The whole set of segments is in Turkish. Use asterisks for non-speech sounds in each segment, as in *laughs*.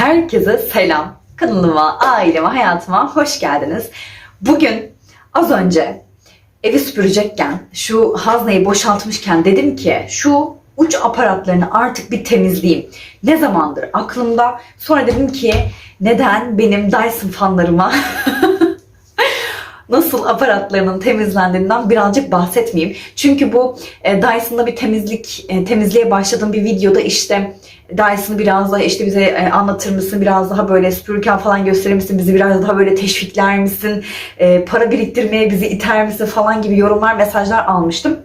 Herkese selam. Kanalıma, aileme, hayatıma hoş geldiniz. Bugün az önce evi süpürecekken, şu hazneyi boşaltmışken dedim ki şu uç aparatlarını artık bir temizleyeyim. Ne zamandır aklımda. Sonra dedim ki neden benim Dyson fanlarıma *laughs* nasıl aparatlarının temizlendiğinden birazcık bahsetmeyeyim. Çünkü bu e, Dyson'da bir temizlik e, temizliğe başladığım bir videoda işte Dyson'ı biraz daha işte bize e, anlatır mısın? Biraz daha böyle süpürürken falan gösterir misin? Bizi biraz daha böyle teşvikler misin? E, para biriktirmeye bizi iter misin? Falan gibi yorumlar, mesajlar almıştım.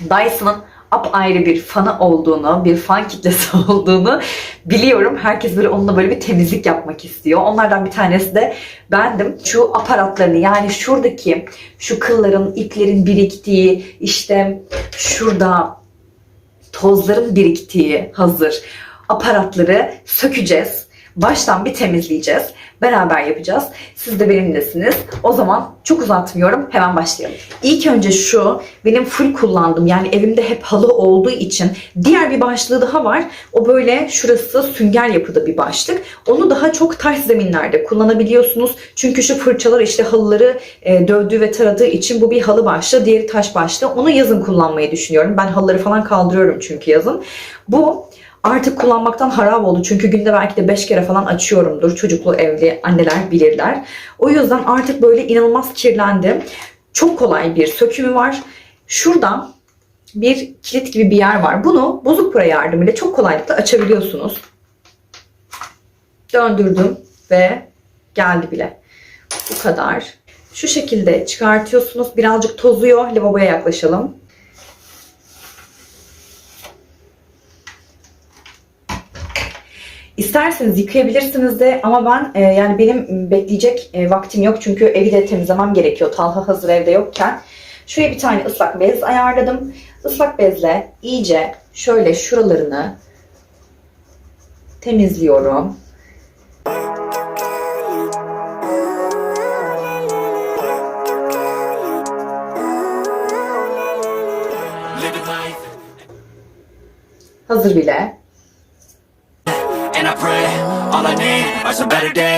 Dyson'ın apayrı bir fanı olduğunu, bir fan kitlesi *laughs* olduğunu biliyorum. Herkes böyle onunla böyle bir temizlik yapmak istiyor. Onlardan bir tanesi de bendim. Şu aparatlarını yani şuradaki şu kılların, iplerin biriktiği, işte şurada tozların biriktiği hazır aparatları sökeceğiz. Baştan bir temizleyeceğiz. Beraber yapacağız. Siz de benimlesiniz. O zaman çok uzatmıyorum. Hemen başlayalım. İlk önce şu benim full kullandım. Yani evimde hep halı olduğu için diğer bir başlığı daha var. O böyle şurası sünger yapıda bir başlık. Onu daha çok taş zeminlerde kullanabiliyorsunuz. Çünkü şu fırçalar işte halıları e, dövdüğü ve taradığı için bu bir halı başlığı, diğeri taş başlığı. Onu yazın kullanmayı düşünüyorum. Ben halıları falan kaldırıyorum çünkü yazın. Bu artık kullanmaktan harap oldu. Çünkü günde belki de 5 kere falan açıyorumdur. Çocuklu evli anneler bilirler. O yüzden artık böyle inanılmaz kirlendi. Çok kolay bir sökümü var. Şurada bir kilit gibi bir yer var. Bunu bozuk para yardımıyla çok kolaylıkla açabiliyorsunuz. Döndürdüm ve geldi bile. Bu kadar. Şu şekilde çıkartıyorsunuz. Birazcık tozuyor. Lavaboya yaklaşalım. İsterseniz yıkayabilirsiniz de ama ben e, yani benim bekleyecek e, vaktim yok çünkü evi de temizlemem gerekiyor. Talha hazır evde yokken. Şuraya bir tane ıslak bez ayarladım. Islak bezle iyice şöyle şuralarını temizliyorum. Hazır bile. Need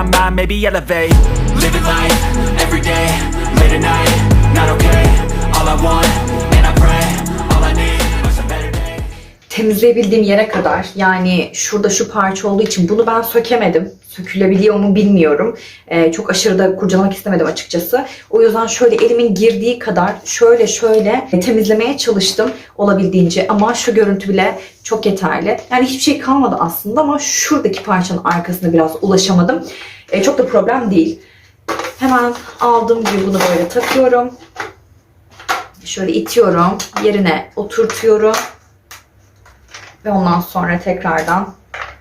mind, maybe elevate. Living life every day, late at night, not okay. All I want, temizleyebildiğim yere kadar yani şurada şu parça olduğu için bunu ben sökemedim. Sökülebiliyor mu bilmiyorum. Ee, çok aşırı da kurcalamak istemedim açıkçası. O yüzden şöyle elimin girdiği kadar şöyle şöyle temizlemeye çalıştım olabildiğince ama şu görüntü bile çok yeterli. Yani hiçbir şey kalmadı aslında ama şuradaki parçanın arkasına biraz ulaşamadım. Ee, çok da problem değil. Hemen aldığım gibi bunu böyle takıyorum. Şöyle itiyorum. Yerine oturtuyorum. Ve ondan sonra tekrardan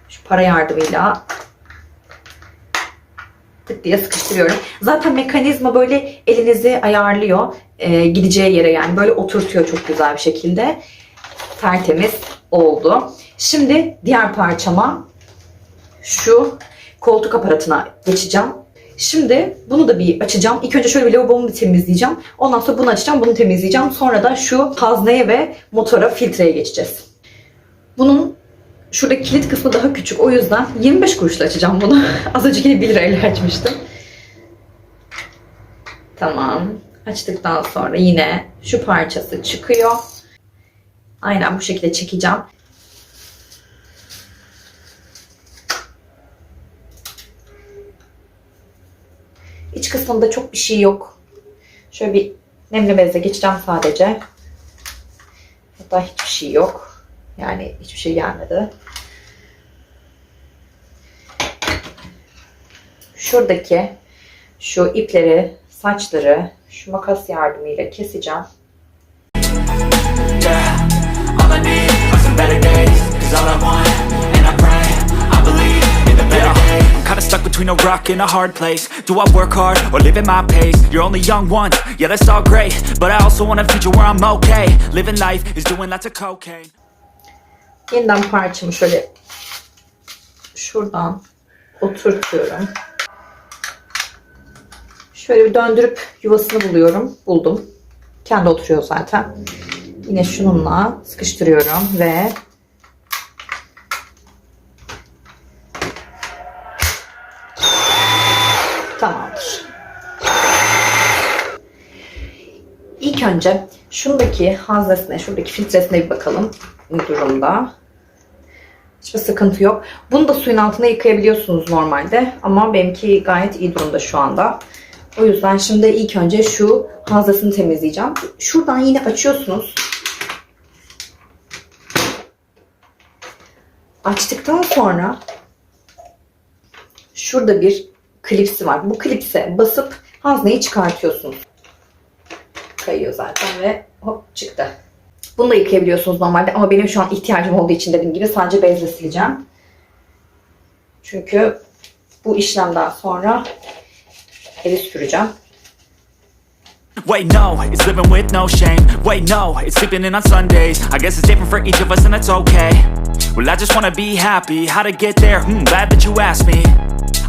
şu para yardımıyla tık diye sıkıştırıyorum. Zaten mekanizma böyle elinizi ayarlıyor. e, gideceği yere yani böyle oturtuyor çok güzel bir şekilde. Tertemiz oldu. Şimdi diğer parçama şu koltuk aparatına geçeceğim. Şimdi bunu da bir açacağım. İlk önce şöyle bir lavabomu bir temizleyeceğim. Ondan sonra bunu açacağım, bunu temizleyeceğim. Sonra da şu hazneye ve motora filtreye geçeceğiz. Bunun şurada kilit kısmı daha küçük. O yüzden 25 kuruşla açacağım bunu. *laughs* Az önce yine 1 lirayla açmıştım. Tamam. Açtıktan sonra yine şu parçası çıkıyor. Aynen bu şekilde çekeceğim. İç kısmında çok bir şey yok. Şöyle bir nemli bezle geçeceğim sadece. Hatta hiçbir şey yok. Yani hiçbir şey gelmedi. Şuradaki şu ipleri, saçları şu makas yardımıyla keseceğim. And believe in a rock in a hard place. Do I work hard or live at my pace? You're only young once, yeah, that's all great. But I also want a future where I'm okay. Living life is doing lots of cocaine. Yeniden parçamı şöyle şuradan oturtuyorum. Şöyle bir döndürüp yuvasını buluyorum. Buldum. Kendi oturuyor zaten. Yine şununla sıkıştırıyorum ve tamamdır. İlk önce şundaki haznesine, şuradaki filtresine bir bakalım durumda. Hiçbir sıkıntı yok. Bunu da suyun altına yıkayabiliyorsunuz normalde. Ama benimki gayet iyi durumda şu anda. O yüzden şimdi ilk önce şu haznesini temizleyeceğim. Şuradan yine açıyorsunuz. Açtıktan sonra şurada bir klipsi var. Bu klipse basıp hazneyi çıkartıyorsunuz. Kayıyor zaten ve hop çıktı. Bunu da yıkayabiliyorsunuz normalde ama benim şu an ihtiyacım olduğu için dediğim gibi sadece bezle sileceğim. Çünkü bu işlemden sonra evi süpüreceğim. Wait, no, it's living with no shame. Wait, no, it's sleeping in on Sundays. I guess it's different for each of us, and that's okay. Well, I just wanna be happy. How to get there? Hmm, glad that you asked me.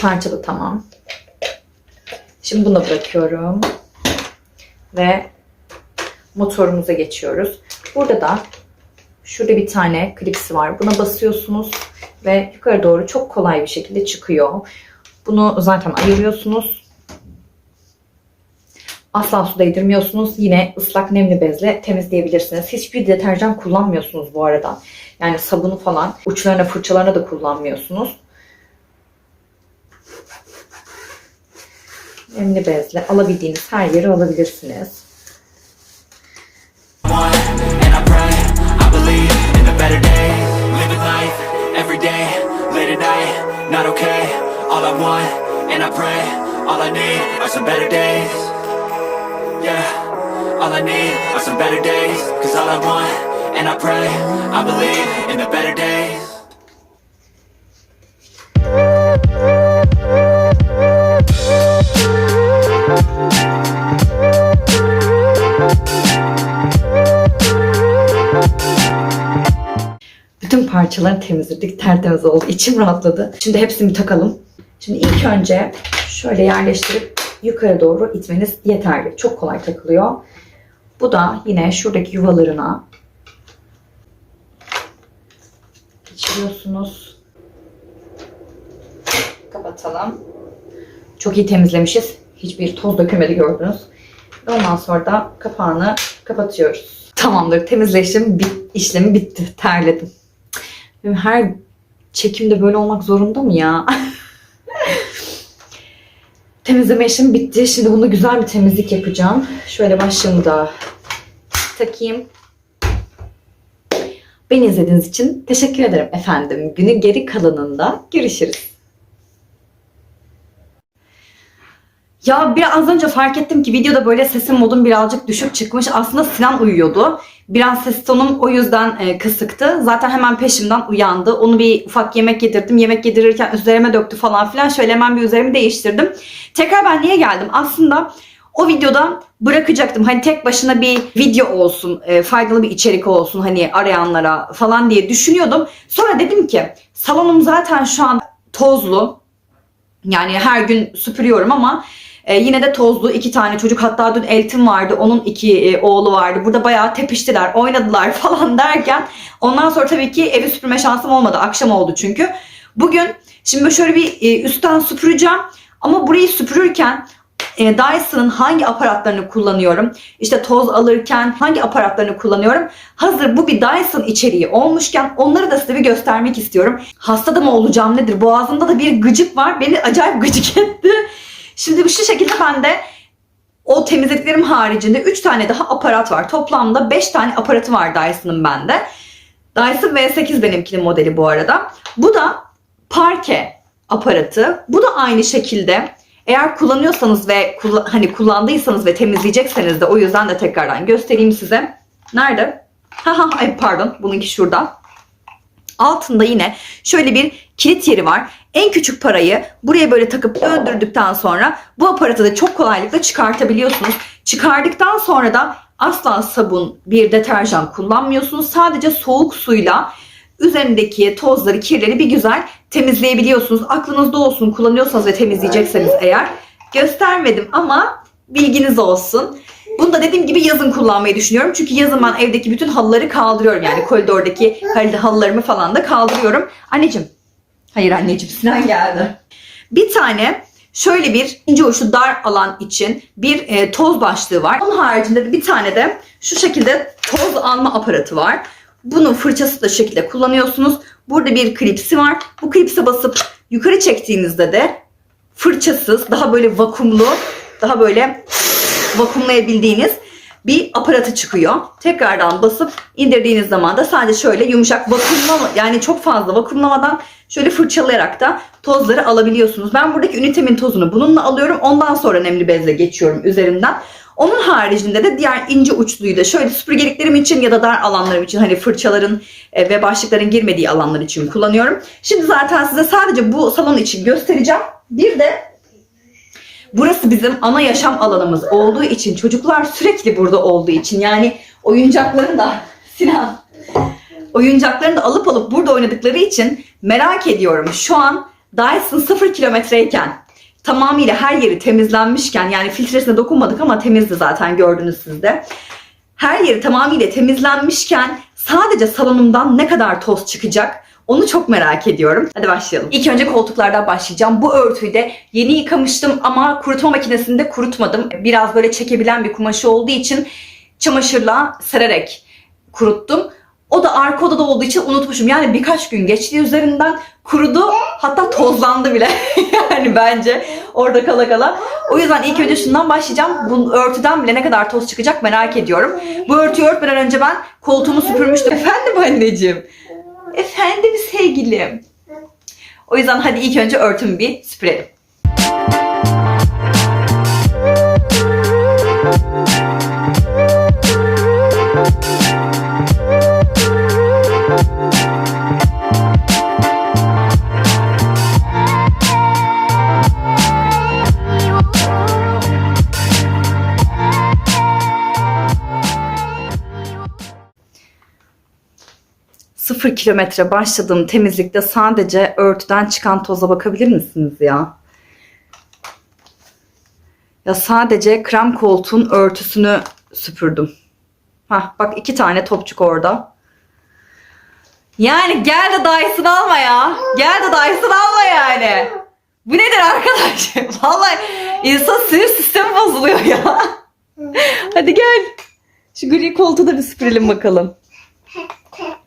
Bu parça da tamam. Şimdi bunu bırakıyorum. Ve motorumuza geçiyoruz. Burada da şurada bir tane klipsi var. Buna basıyorsunuz ve yukarı doğru çok kolay bir şekilde çıkıyor. Bunu zaten ayırıyorsunuz. Asla su değdirmiyorsunuz. Yine ıslak nemli bezle temizleyebilirsiniz. Hiçbir deterjan kullanmıyorsunuz bu arada. Yani sabunu falan uçlarına fırçalarına da kullanmıyorsunuz. Nemli bezle alabildiğiniz her yeri alabilirsiniz. Want, and I pray, I believe in the better days. Living life, every day, late at night, not okay. All I want, and I pray, all I need are some better days. Yeah, all I need are some better days. Cause all I want, and I pray, I believe in the better days. Parçalarını temizledik. Tertemiz oldu. İçim rahatladı. Şimdi hepsini takalım. Şimdi ilk önce şöyle yerleştirip yukarı doğru itmeniz yeterli. Çok kolay takılıyor. Bu da yine şuradaki yuvalarına geçiriyorsunuz. Kapatalım. Çok iyi temizlemişiz. Hiçbir toz dökülmedi gördünüz. Ondan sonra da kapağını kapatıyoruz. Tamamdır. Temizleşim bit, işlemi bitti. Terledim. Her çekimde böyle olmak zorunda mı ya? *laughs* Temizleme işim bitti. Şimdi bunu güzel bir temizlik yapacağım. Şöyle başlığımı da takayım. Beni izlediğiniz için teşekkür ederim efendim. Günün geri kalanında görüşürüz. Ya biraz önce fark ettim ki videoda böyle sesim modum birazcık düşük çıkmış. Aslında Sinan uyuyordu. Biraz ses tonum o yüzden e, kısıktı. Zaten hemen peşimden uyandı. Onu bir ufak yemek yedirdim. Yemek yedirirken üzerime döktü falan filan. Şöyle hemen bir üzerimi değiştirdim. Tekrar ben niye geldim? Aslında o videoda bırakacaktım. Hani tek başına bir video olsun, e, faydalı bir içerik olsun hani arayanlara falan diye düşünüyordum. Sonra dedim ki salonum zaten şu an tozlu. Yani her gün süpürüyorum ama e, yine de tozlu iki tane çocuk hatta dün Eltim vardı onun iki e, oğlu vardı. Burada bayağı tepiştiler oynadılar *laughs* falan derken ondan sonra tabii ki evi süpürme şansım olmadı. Akşam oldu çünkü. Bugün şimdi şöyle bir e, üstten süpüreceğim ama burayı süpürürken e, Dyson'ın hangi aparatlarını kullanıyorum? İşte toz alırken hangi aparatlarını kullanıyorum? Hazır bu bir Dyson içeriği olmuşken onları da size bir göstermek istiyorum. Hasta da mı olacağım nedir? Boğazımda da bir gıcık var. Beni acayip gıcık *laughs* etti. Şimdi şu şekilde ben de o temizlediklerim haricinde 3 tane daha aparat var. Toplamda 5 tane aparatı var Dyson'ın bende. Dyson V8 benimkinin modeli bu arada. Bu da parke aparatı. Bu da aynı şekilde eğer kullanıyorsanız ve hani kullandıysanız ve temizleyecekseniz de o yüzden de tekrardan göstereyim size. Nerede? Haha ay pardon bununki şurada. Altında yine şöyle bir kilit yeri var. En küçük parayı buraya böyle takıp döndürdükten sonra bu aparatı da çok kolaylıkla çıkartabiliyorsunuz. Çıkardıktan sonra da asla sabun, bir deterjan kullanmıyorsunuz. Sadece soğuk suyla üzerindeki tozları, kirleri bir güzel temizleyebiliyorsunuz. Aklınızda olsun kullanıyorsanız ve temizleyecekseniz eğer. Göstermedim ama bilginiz olsun. Bunu da dediğim gibi yazın kullanmayı düşünüyorum. Çünkü yazın ben evdeki bütün halıları kaldırıyorum. Yani koridordaki halı- halılarımı falan da kaldırıyorum. Anneciğim. Hayır anneciğim Sinan geldi. Bir tane şöyle bir ince uçlu dar alan için bir e, toz başlığı var. Onun haricinde de bir tane de şu şekilde toz alma aparatı var. Bunun fırçası da şekilde kullanıyorsunuz. Burada bir klipsi var. Bu klipse basıp yukarı çektiğinizde de fırçasız, daha böyle vakumlu, daha böyle vakumlayabildiğiniz bir aparatı çıkıyor. Tekrardan basıp indirdiğiniz zaman da sadece şöyle yumuşak vakumlama yani çok fazla vakumlamadan şöyle fırçalayarak da tozları alabiliyorsunuz. Ben buradaki ünitemin tozunu bununla alıyorum. Ondan sonra nemli bezle geçiyorum üzerinden. Onun haricinde de diğer ince uçluyu da şöyle süpürgeliklerim için ya da dar alanlarım için hani fırçaların e, ve başlıkların girmediği alanlar için kullanıyorum. Şimdi zaten size sadece bu salon için göstereceğim. Bir de Burası bizim ana yaşam alanımız olduğu için çocuklar sürekli burada olduğu için yani oyuncaklarını da *laughs* Sinan oyuncaklarını da alıp alıp burada oynadıkları için merak ediyorum. Şu an Dyson 0 kilometreyken tamamıyla her yeri temizlenmişken yani filtresine dokunmadık ama temizdi zaten gördünüz siz de. Her yeri tamamıyla temizlenmişken sadece salonumdan ne kadar toz çıkacak onu çok merak ediyorum. Hadi başlayalım. İlk önce koltuklardan başlayacağım. Bu örtüyü de yeni yıkamıştım ama kurutma makinesinde kurutmadım. Biraz böyle çekebilen bir kumaşı olduğu için çamaşırla sererek kuruttum. O da arka odada olduğu için unutmuşum. Yani birkaç gün geçti üzerinden kurudu hatta tozlandı bile. *laughs* yani bence orada kala kala. O yüzden ilk önce şundan başlayacağım. Bu örtüden bile ne kadar toz çıkacak merak ediyorum. Bu örtüyü örtmeden önce ben koltuğumu süpürmüştüm. *laughs* Efendim anneciğim. Efendim sevgilim. O yüzden hadi ilk önce örtümü bir süpürelim. Kilometre başladığım temizlikte sadece örtüden çıkan toza bakabilir misiniz ya? Ya sadece krem koltuğun örtüsünü süpürdüm. Hah bak iki tane topçuk orada. Yani gel de Dyson alma ya. Gel de Dyson alma yani. Bu nedir arkadaş? *laughs* Vallahi insan sinir sistemi bozuluyor ya. *laughs* Hadi gel. Şu gri koltuğu da bir süpürelim bakalım. *laughs*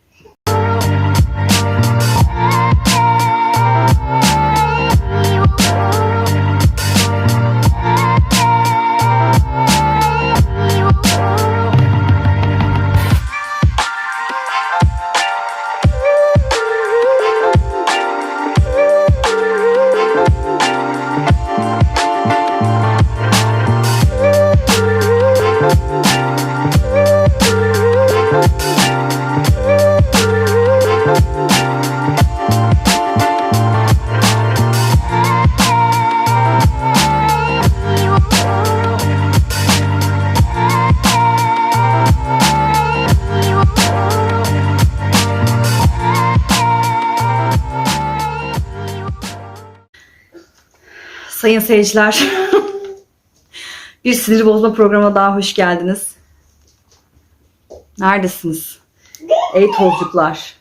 Sayın seyirciler, *laughs* bir sinir bozma programına daha hoş geldiniz. Neredesiniz? Ey tozcuklar.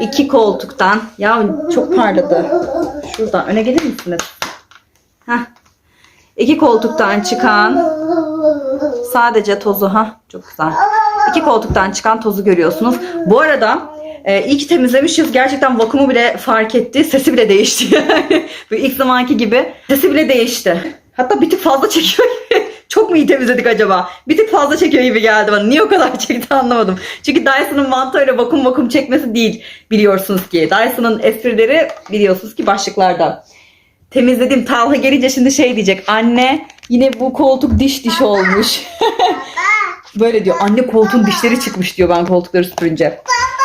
İki koltuktan, ya çok parladı. Şuradan öne gelir misiniz? Heh. İki koltuktan çıkan sadece tozu ha çok güzel. İki koltuktan çıkan tozu görüyorsunuz. Bu arada e, iyi ki temizlemişiz. Gerçekten vakumu bile fark etti. Sesi bile değişti *laughs* ilk zamanki gibi. Sesi bile değişti. Hatta bir tık fazla çekiyor gibi. *laughs* Çok mu iyi temizledik acaba? Bir tık fazla çekiyor gibi geldi bana. Niye o kadar *laughs* çekti anlamadım. Çünkü Dyson'ın mantığıyla vakum vakum çekmesi değil biliyorsunuz ki. Dyson'ın esprileri biliyorsunuz ki başlıklarda. Temizledim. Talha gelince şimdi şey diyecek. Anne yine bu koltuk diş diş olmuş. Böyle diyor. Anne koltuğun dişleri çıkmış diyor ben koltukları süpürünce.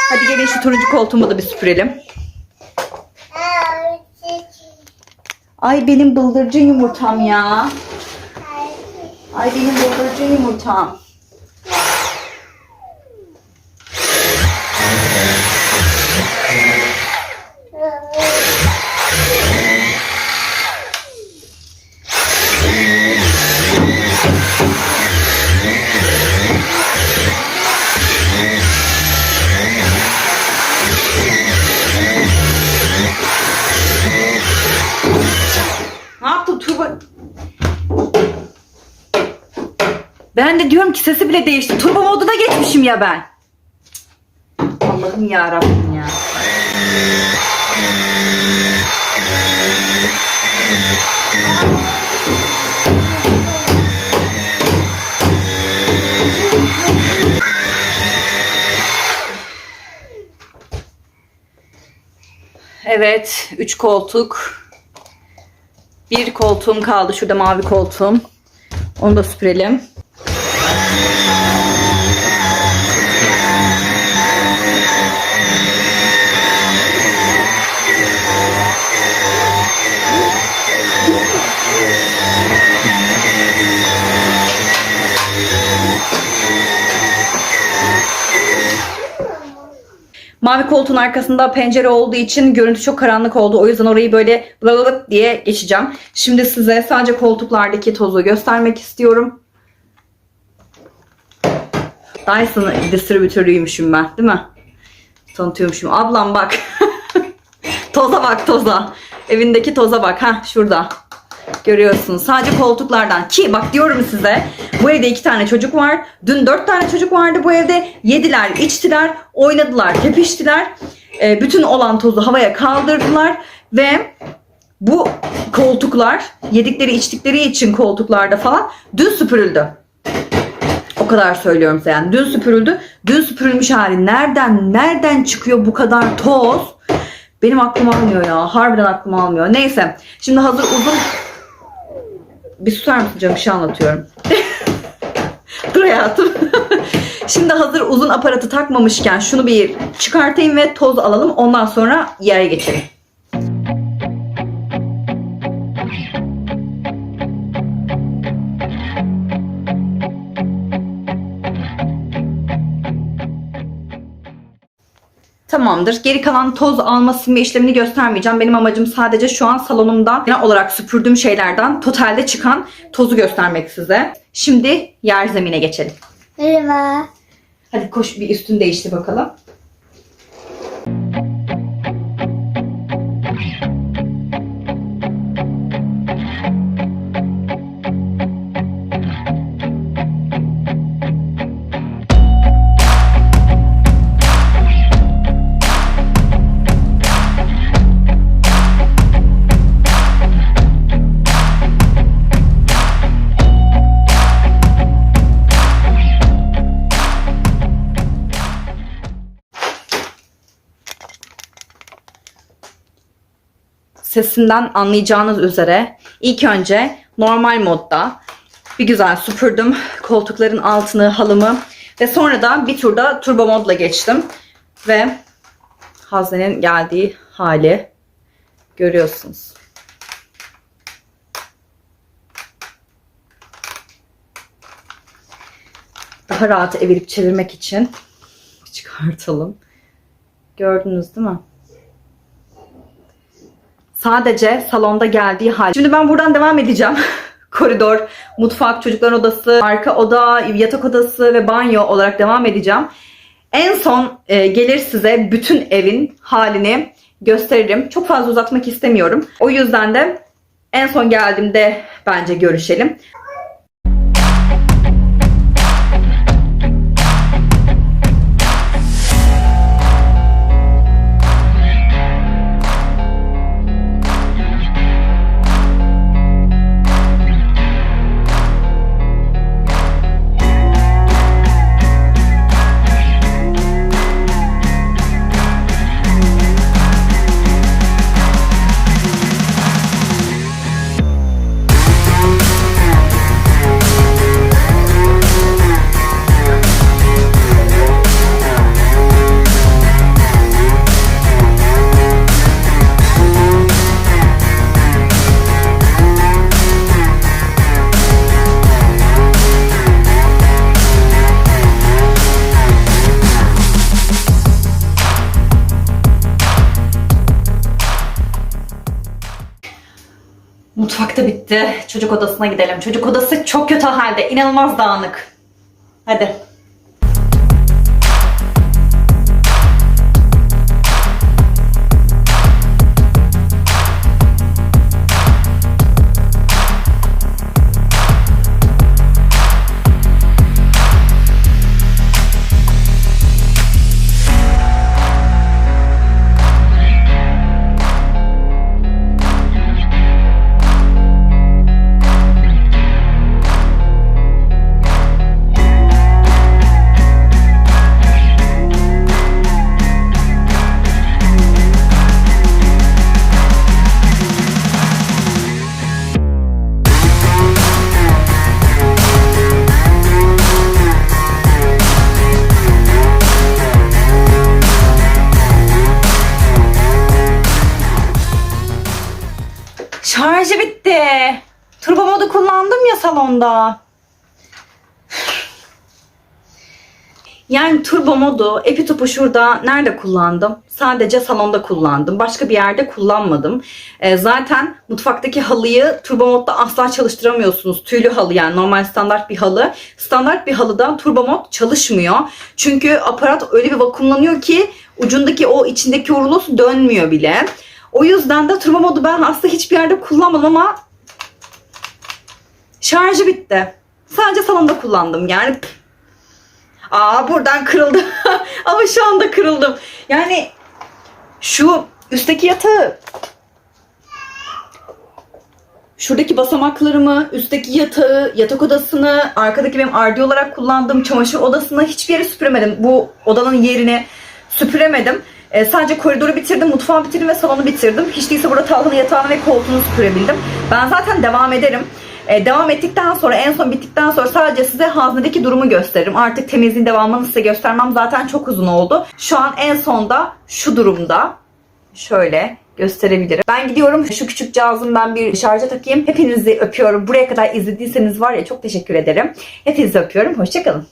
Hadi gelin şu turuncu koltuğumu da bir süpürelim. Ay benim bıldırcın yumurtam ya. Ay benim bıldırcın yumurtam. Ben de diyorum ki sesi bile değişti. Turbo moduna geçmişim ya ben. Allah'ım ya Rabbim ya. Evet, üç koltuk. Bir koltuğum kaldı. Şurada mavi koltuğum. Onu da süpürelim. Mavi koltuğun arkasında pencere olduğu için görüntü çok karanlık oldu. O yüzden orayı böyle blablabla diye geçeceğim. Şimdi size sadece koltuklardaki tozu göstermek istiyorum. Dyson distribütörüymüşüm ben değil mi? Tanıtıyormuşum. Ablam bak. *laughs* toza bak toza. Evindeki toza bak. ha şurada. Görüyorsunuz. Sadece koltuklardan. Ki bak diyorum size. Bu evde iki tane çocuk var. Dün dört tane çocuk vardı bu evde. Yediler, içtiler, oynadılar, tepiştiler. Ee, bütün olan tozu havaya kaldırdılar. Ve bu koltuklar yedikleri içtikleri için koltuklarda falan dün süpürüldü. O kadar söylüyorum size yani. Dün süpürüldü. Dün süpürülmüş hali nereden nereden çıkıyor bu kadar toz? Benim aklım almıyor ya. Harbiden aklım almıyor. Neyse. Şimdi hazır uzun... Bir susar mısın canım? Bir şey anlatıyorum. *laughs* Dur hayatım. *laughs* Şimdi hazır uzun aparatı takmamışken şunu bir çıkartayım ve toz alalım. Ondan sonra yere geçelim. Tamamdır. Geri kalan toz alma silme işlemini göstermeyeceğim. Benim amacım sadece şu an salonumda genel olarak süpürdüğüm şeylerden totalde çıkan tozu göstermek size. Şimdi yer zemine geçelim. Merhaba. Hadi koş bir üstünü değiştir bakalım. Sesinden anlayacağınız üzere ilk önce normal modda bir güzel süpürdüm koltukların altını, halımı ve sonra da bir turda turbo modla geçtim ve haznenin geldiği hali görüyorsunuz. Daha rahat evirip çevirmek için çıkartalım. Gördünüz değil mi? Sadece salonda geldiği hal. Şimdi ben buradan devam edeceğim. *laughs* Koridor, mutfak, çocukların odası, arka oda, yatak odası ve banyo olarak devam edeceğim. En son e, gelir size bütün evin halini gösteririm. Çok fazla uzatmak istemiyorum. O yüzden de En son geldiğimde bence görüşelim. Bitti. Çocuk odasına gidelim. Çocuk odası çok kötü halde. İnanılmaz dağınık. Hadi. Salonda. Yani turbo modu, epitopu şurada nerede kullandım? Sadece salonda kullandım. Başka bir yerde kullanmadım. Ee, zaten mutfaktaki halıyı turbo modda asla çalıştıramıyorsunuz. Tüylü halı yani normal standart bir halı. Standart bir halıda turbo mod çalışmıyor. Çünkü aparat öyle bir vakumlanıyor ki ucundaki o içindeki o rulosu dönmüyor bile. O yüzden de turbo modu ben aslında hiçbir yerde kullanmadım ama şarjı bitti. Sadece salonda kullandım yani. Aa buradan kırıldı. *laughs* ama şu anda kırıldım. Yani şu üstteki yatağı Şuradaki basamaklarımı, üstteki yatağı, yatak odasını, arkadaki benim ardi olarak kullandığım çamaşır odasını hiçbir yere süpüremedim. Bu odanın yerini süpüremedim. E, sadece koridoru bitirdim, mutfağı bitirdim ve salonu bitirdim. Hiç değilse burada Talhan'ın yatağını ve koltuğunu süpürebildim. Ben zaten devam ederim. E, devam ettikten sonra, en son bittikten sonra sadece size haznedeki durumu gösteririm. Artık temizliğin devamını size göstermem zaten çok uzun oldu. Şu an en sonda şu durumda. Şöyle gösterebilirim. Ben gidiyorum. Şu küçük cihazımı ben bir şarja takayım. Hepinizi öpüyorum. Buraya kadar izlediyseniz var ya çok teşekkür ederim. Hepinizi öpüyorum. Hoşçakalın.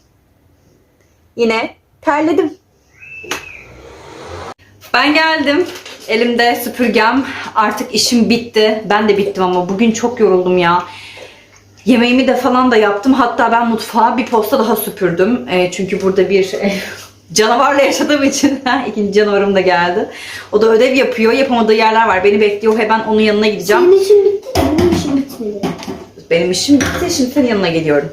Yine terledim. Ben geldim. Elimde süpürgem. Artık işim bitti. Ben de bittim ama bugün çok yoruldum ya. Yemeğimi de falan da yaptım. Hatta ben mutfağa bir posta daha süpürdüm. E, çünkü burada bir e, *laughs* canavarla yaşadığım için *laughs* ikinci canavarım da geldi. O da ödev yapıyor. Yapamadığı yerler var. Beni bekliyor ve ben onun yanına gideceğim. Senin işin bitti? Benim işim bitmedi. Benim işim bitti. Şimdi senin yanına geliyorum.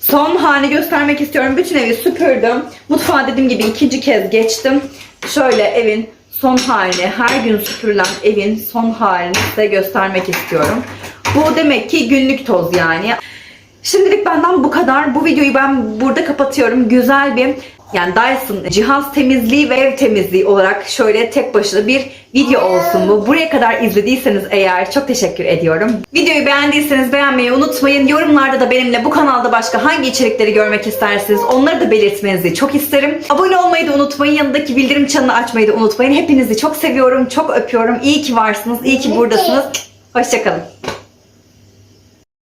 Son halini göstermek istiyorum. Bütün evi süpürdüm. Mutfağa dediğim gibi ikinci kez geçtim. Şöyle evin son halini, her gün süpürülen evin son halini size göstermek istiyorum. Bu demek ki günlük toz yani. Şimdilik benden bu kadar. Bu videoyu ben burada kapatıyorum. Güzel bir yani Dyson cihaz temizliği ve ev temizliği olarak şöyle tek başına bir video olsun bu. Buraya kadar izlediyseniz eğer çok teşekkür ediyorum. Videoyu beğendiyseniz beğenmeyi unutmayın. Yorumlarda da benimle bu kanalda başka hangi içerikleri görmek istersiniz onları da belirtmenizi çok isterim. Abone olmayı da unutmayın. Yanındaki bildirim çanını açmayı da unutmayın. Hepinizi çok seviyorum, çok öpüyorum. İyi ki varsınız, iyi ki buradasınız. Hoşçakalın.